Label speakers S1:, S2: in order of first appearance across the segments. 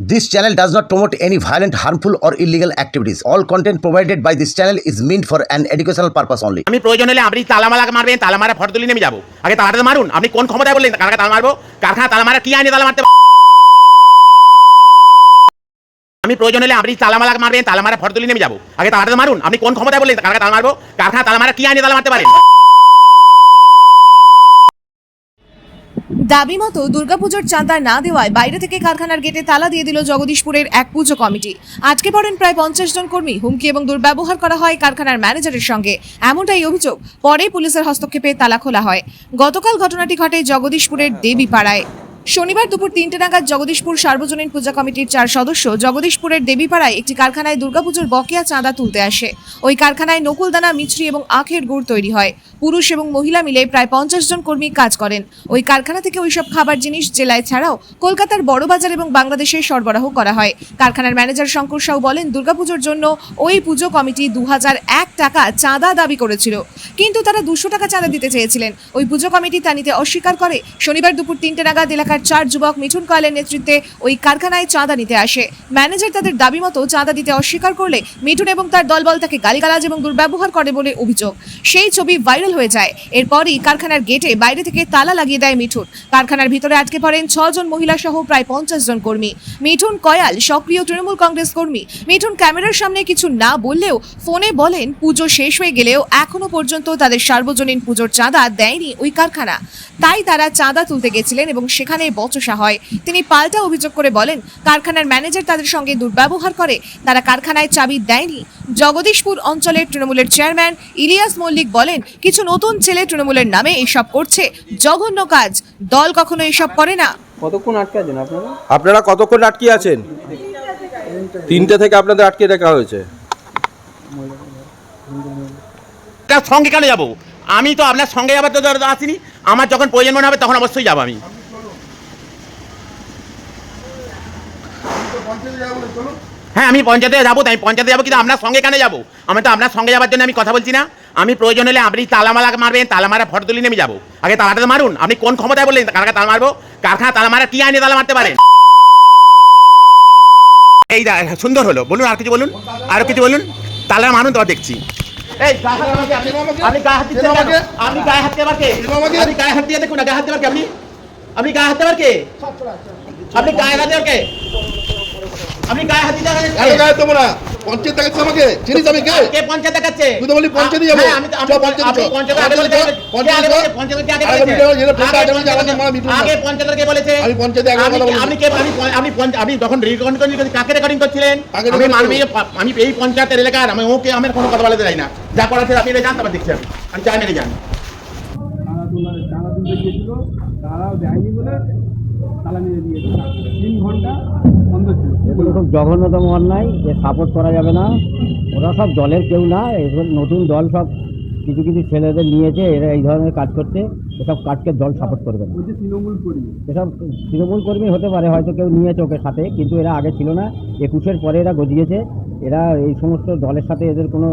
S1: This channel does not promote any violent, harmful, or illegal activities. All content provided by this channel is meant for an educational purpose only.
S2: আমি প্রয়োজন হলে আপনি তালা মালা মারবেন তালা মারা ফটো তুলে নেমে যাব আগে তালাটা মারুন আপনি কোন ক্ষমতায় বললেন কারখানা তালা মারবো কারখানা তালা মারা কি আইনে তালা মারতে? আমি প্রয়োজন হলে আপনি তালা মালা মারবেন তালা মারা ফটো তুলে নেমে যাব আগে তালাটা মারুন আপনি কোন ক্ষমতায় বললেন কারখানা তালা মারবো কারখানা তালা মারা কি আইনে তালা মারতে পারেন
S3: দাবি মতো দুর্গাপুজোর চাঁদা না দেওয়ায় বাইরে থেকে কারখানার গেটে তালা দিয়ে দিল জগদীশপুরের এক পুজো কমিটি। আটকে পড়েন প্রায় পঞ্চাশ জন কর্মী। হুমকি এবং দুর্ব্যবহার করা হয় কারখানার ম্যানেজারের সঙ্গে। এমনটাই অভিযোগ পরে পুলিশের হস্তক্ষেপে তালা খোলা হয়। গতকাল ঘটনাটি ঘটে জগদীশপুরের দেবীপাড়ায়। শনিবার দুপুর তিনটে নাগাদ জগদীশপুর সার্বজনীন পূজা কমিটির চার সদস্য জগদীশপুরের দেবীপাড়ায় একটি কারখানায় দুর্গাপুজোর বকেয়া চাঁদা তুলতে আসে। ওই কারখানায় নকুলদানা, মিছরি এবং আখের গুড় তৈরি হয়। পুরুষ এবং মহিলা মিলে প্রায় পঞ্চাশ জন কর্মী কাজ করেন। ওই কারখানা থেকে ওইসব খাবার জিনিস জেলায় ছাড়াও কলকাতার বড়বাজার এবং বাংলাদেশে সরবরাহ করা হয়। কারখানার ম্যানেজার শঙ্কর সাউ বলেন, দুর্গাপুজোর জন্য ওই পুজো কমিটি দু টাকা চাঁদা দাবি করেছিল। কিন্তু তারা দুশো টাকা চাঁদা দিতে চেয়েছিলেন। ওই পুজো কমিটি তা নিতে অস্বীকার করে। শনিবার দুপুর তিনটে নাগাদ এলাকার চার যুবক মিঠুন কয়েলের নেতৃত্বে ওই কারখানায় চাঁদা নিতে আসে। ম্যানেজার তাদের দাবি মতো চাঁদা দিতে অস্বীকার করলে মিঠুন এবং তার দলবল তাকে গালিগালাজ এবং দুর্ব্যবহার করে বলে অভিযোগ। সেই ছবি ভাইরাল হয়ে যায়। এরপরই কারখানার গেটে বাইরে থেকে তালা লাগিয়ে দেয় মিঠুন। কারখানার ভিতরে আটকে পড়েন ছজন মহিলা সহ প্রায় পঞ্চাশ জন কর্মী। মিঠুন কয়াল, সক্রিয় তৃণমূল কংগ্রেস কর্মী। মিঠুন ক্যামেরার সামনে কিছু না বললেও ফোনে বলেন, পুজো শেষ হয়ে গেলেও এখনও পর্যন্ত তাদের সার্বজনীন পুজোর চাঁদা দেয়নি ওই কারখানা। তাই তারা চাঁদা তুলতে গেছিলেন এবং সেখানে বচসা হয়। তিনি পাল্টা অভিযোগ করে বলেন, কারখানার ম্যানেজার তাদের সঙ্গে দুর্ব্যবহার করে। তারা কারখানায় চাবি দেয়নি। জগদীশপুর অঞ্চলের তৃণমূলের চেয়ারম্যান ইলিয়াস মল্লিক বলেন কিছু নতুন ছেলে তৃণমূলের নামে এসব করছে। জঘন্য কাজ। দল কখনো এসব করে না।
S4: কতক্ষণ আটকে আছেন আপনারা?
S5: আপনারা কতক্ষণ আটকে আছেন? তিনটে থেকে আপনাদের আটকে রাখা হয়েছে।
S2: তার সঙ্গে কেন যাব? আমি তো আপনার সঙ্গে যাবার তো দরকার আসিনি। আমার যখন প্রয়োজন মনে হবে তখন অবশ্যই যাব আমি। হ্যাঁ আমি পঞ্চায়েতে যাব তাই পঞ্চায়েতে যাব কিন্তু আপনার সঙ্গে কেন যাব? আমি তো আপনার সঙ্গে যাওয়ার জন্য আমি কথা বলছি না। আমি প্রয়োজন হলে আপনি তালামালা মারবেন তালা মারা ফটো তুলে নেমে যাব। আগে তালাটা মারুন আপনি কোন ক্ষমতায় বললেন? কারখানা তালা মারবো? কারখানা তালা মারা কি আইনে তালা মারতে পারেন? এই সুন্দর হলো। বলুন আর কিছু বলুন? আরও কিছু বলুন? তালা মারুন তো দেখছি। এই আপনি- আপনি গায়ে হাত দিচ্ছেন আপনি গায়ে হাত দেবার কে আপনি গায়ে হাত দিয়ে দেখুন না গায়ে হাত দেবার কে আপনি? আপনি গায়ে হাত দেবার কে আপনি গায়ে হাত দেবার কে আপনি গায়ে হাত
S6: আরে গায়ে না পঞ্চায়েত দেখাচ্ছে আমাকে চিনিস আমি কে
S2: কে পঞ্চায়েত দেখাচ্ছে
S6: তুই তো পঞ্চায়েতে যাব।
S2: হ্যাঁ, আমি তো- আমি
S6: পঞ্চায়েতে।
S2: পঞ্চায়েতে আগে
S6: পঞ্চায়েতে
S2: কে আগে
S6: পঞ্চায়েতে
S2: কে আগে
S6: আগে
S2: বলেছে? আগে
S6: আগে না।
S2: আগে?
S6: আমি পঞ্চায়েতে আগে
S2: আমি-
S6: কথা।
S2: আমি কে আমি আমি আপনি যখন রেকর্ডিং করছেন কাকে রেকর্ডিং করছিলেন আমি
S6: করব?
S2: আমি এই পঞ্চায়েতের এলাকার আমি ওকে আমার কোনো কথা বলতে চাই না যা করার আছে আপনি এটা জানতে দেখছি আমি আমি চাই মেরে যান
S4: তারা গিয়েছিল তারাও দেয়নি বলে তালা মেরে দিয়েছিল তিন ঘণ্টা বন্ধ ছিল।
S7: এগুলো খুব জঘন্যতম অন্যায় যে সাপোর্ট করা যাবে না। ওরা সব দলের কেউ না এসব নতুন দল সব কিছু কিছু ছেলেদের নিয়েছে এরা এই ধরনের কাজ করছে এসব কাজকে দল সাপোর্ট করবে না।
S4: তৃণমূল কর্মী।
S7: এসব তৃণমূল কর্মী হতে পারে হয়তো কেউ নিয়েছে ওকে সাথে কিন্তু এরা আগে ছিল না। একুশের পরে এরা গজিয়েছে। এরা এই সমস্ত দলের সাথে এদের কোনো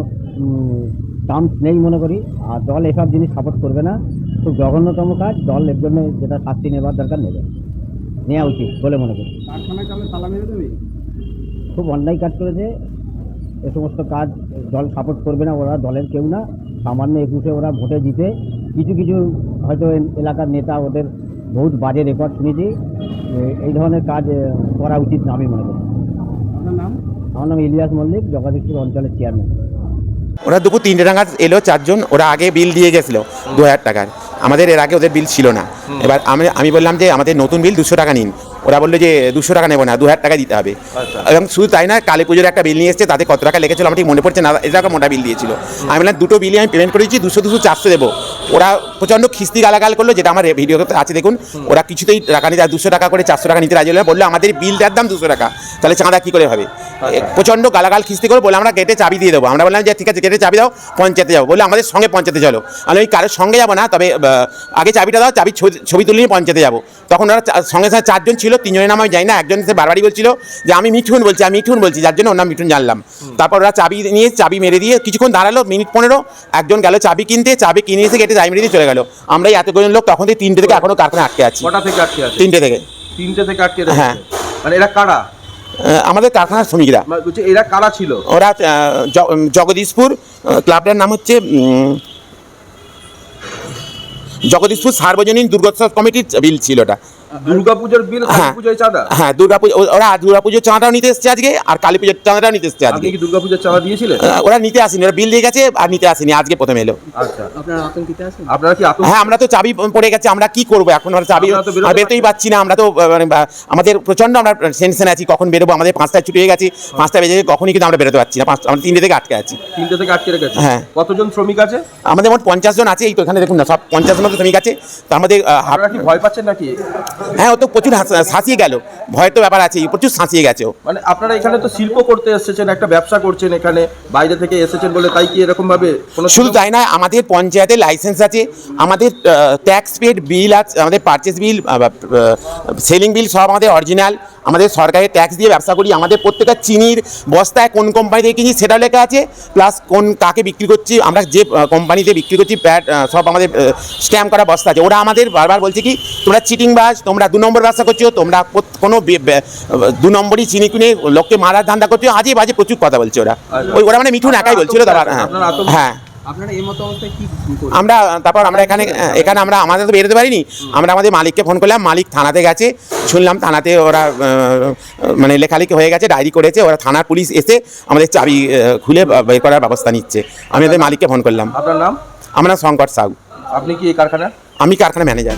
S7: টার্মস নেই মনে করি। আর দল এসব জিনিস সাপোর্ট করবে না। খুব জঘন্যতম কাজ দল এর জন্য যেটা শাস্তি নেবার দরকার নেবে। নেওয়া উচিত বলে মনে করি। খুব অন্যায় কাজ করেছে। এ সমস্ত কাজ দল সাপোর্ট করবে না ওরা দলের কেউ না। সামান্য একুশে ওরা ভোটে জিতে। কিছু কিছু হয়তো এলাকার নেতা ওদের বহুত বাজে রেকর্ড শুনেছি। এই ধরনের কাজ করা উচিত না আমি মনে করি। আমার নাম ইলিয়াস মল্লিক জগদীশপুর অঞ্চলের চেয়ারম্যান।
S2: ওরা দুপুর তিনটে নাগাদ এলো চারজন ওরা আগে বিল দিয়ে গেছিল দু হাজার টাকার। আমাদের এর আগে ওদের বিল ছিল না। এবার আমি আমি বললাম যে আমাদের নতুন বিল দুশো টাকা নিন। ওরা বলল যে দুশো টাকা নেব না দু হাজার টাকা দিতে হবে। এবং শুধু তাই না কালী পুজোর একটা বিল নিয়ে এসছে তাতে কত টাকা লেগেছিল আমার ঠিক মনে পড়ছে না এটা মোটা বিল দিয়েছিল। আমি বললাম দুটো বিলই আমি পেমেন্ট করেছি দুশো দুশো চারশো দেবো। ওরা প্রচণ্ড খিস্তি গালাগাল করল যেটা আমার ভিডিওতে আছে দেখুন। ওরা কিছুতেই টাকা নিতে দুশো টাকা করে চারশো টাকা নিতে রাজি হলো বলল আমাদের বিলটার দাম দুশো টাকা। তাহলে চাঁদা কী করে হবে? প্রচণ্ড গালাগাল খিস্তি করে বলে আমরা গেটে চাবি দিয়ে দেবো। আমরা বললাম যে ঠিক আছে গেটে চাবি দাও পঞ্চায়েতে যাব। বলে আমাদের সঙ্গে পঞ্চায়েতে চলো। আমি ওই কারোর সঙ্গে যাব না তবে আগে চাবিটা দাও চাবি ছবি- ছবি তুলে নিয়ে পঞ্চায়েতে যাব। তখন ওরা সঙ্গে সঙ্গে চারজন ছিল তিনজনের নাম আমি জানি না একজন সে বারবারই বলছিল যে আমি মিঠুন বলছি আমি মিঠুন বলছি যার জন্য ওর নাম মিঠুন জানলাম। তারপর ওরা চাবি নিয়ে চাবি মেরে দিয়ে কিছুক্ষণ দাঁড়াল মিনিট পনেরো একজন গেল চাবি কিনতে চাবি কিনে এসে গেটে দিয়ে চলে গেল। আমরা এই এতজন লোক তখন থেকে তিনটে থেকে এখনও কারখানা আটকে আছি।
S5: কটা থেকে আটকে আছে?
S2: তিনটে থেকে।
S5: তিনটে থেকে আটকে
S2: হ্যাঁ।
S5: মানে এরা কারা?
S2: আমাদের কারখানার শ্রমিকরা।
S5: মানে এরা কারা ছিল?
S2: ওরা জগদীশপুর ক্লাবটার নাম হচ্ছে জগদীশপুর সার্বজনীন দুর্গোৎসব কমিটির বিল ছিল ওটা।
S5: দুর্গাপুজোর বিল
S2: হ্যাঁ।
S5: পুজোয় চাঁদা?
S2: হ্যাঁ দুর্গা পুজো ওরা দুর্গা পুজোর চাঁদাটাও নিতে এসছে আজকে আর কালী পুজোর চাঁদাটাও নিতে এসছে আজকে।
S5: কি দুর্গাপুজোর চাঁদা দিয়েছিলেন
S2: ওরা নিতে আসেনি ওরা বিল দিয়ে গেছে আর নিতে আসেনি আজকে প্রথমে এলো।
S5: আচ্ছা। আপনারা আতঙ্কিত আছেন? আপনারা কি আতঙ্ক
S2: হ্যাঁ আমরা তো চাবি পড়ে গেছে আমরা কি করব? এখন আমরা চাবি বেরোতেই পাচ্ছি না। আমরা তো মানে আমাদের প্রচণ্ড আমরা টেনশনে আছি কখন বেরোবো? আমাদের পাঁচটায় ছুটি হয়ে গেছে পাঁচটা বেজে গেছে, কখনই কিন্তু আমরা বেরোতে পারছি না পাঁচটা আমরা তিনটে থেকে আটকে আছি।
S5: তিনটে থেকে আটকে রেখেছে।
S2: হ্যাঁ।
S5: কতজন শ্রমিক আছে?
S2: আমাদের মোট পঞ্চাশ জন আছে এই তো এখানে দেখুন না সব পঞ্চাশ জন শ্রমিক আছে তার মধ্যে
S5: ভয় পাচ্ছেন নাকি?
S2: হ্যাঁ ও তো প্রচুর হাসিয়ে শাঁসিয়ে গেল। ভয় তো ব্যাপার আছে প্রচুর শাঁসিয়ে গেছে
S5: মানে আপনারা এখানে তো শিল্প করতে এসেছেন একটা ব্যবসা করছেন এখানে বাইরে থেকে এসেছেন বলে তাই কি এরকম ভাবে কোনো
S2: শুধু তাই না আমাদের পঞ্চায়েতে লাইসেন্স আছে আমাদের ট্যাক্স পেড বিল আছে আমাদের পারচেস বিল সেলিং বিল সব আমাদের অরিজিনাল আমাদের সরকারের ট্যাক্স দিয়ে ব্যবসা করি আমাদের প্রত্যেকটা চিনির বস্তায় কোন কোম্পানি থেকে কিনছি সেটা লেখা আছে প্লাস কোন কাকে বিক্রি করছি আমরা যে কোম্পানিতে বিক্রি করছি প্যাট সব আমাদের স্ট্যাম্প করা বস্তা আছে। ওরা আমাদের বারবার বলছে কি তোমরা চিটিং বাস তোমরা দু নম্বর ব্যবসা করছ তোমরা কোনো দু নম্বরই চিনি কিনে লোককে মারার ধান্দা করছ আজে বাজে প্রচুর কথা বলছে ওরা। ওই ওরা মানে মিঠুন একাই বলছিল দাদা হ্যাঁ। আমরা তারপর আমরা এখানে এখানে আমরা আমাদের তো বেরোতে পারিনি। আমরা আমাদের মালিককে ফোন করলাম মালিক থানাতে গেছে। শুনলাম থানাতে ওরা মানে লেখালেখি হয়ে গেছে ডায়েরি করেছে ওরা থানার পুলিশ এসে আমাদের চাবি খুলে বের করার ব্যবস্থা নিচ্ছে। আমি ওদের মালিককে ফোন করলাম।
S5: আপনার নাম?
S2: আমার নাম শঙ্কর সাউ।
S5: আপনি কি এই কারখানা
S2: আমি কারখানা ম্যানেজার।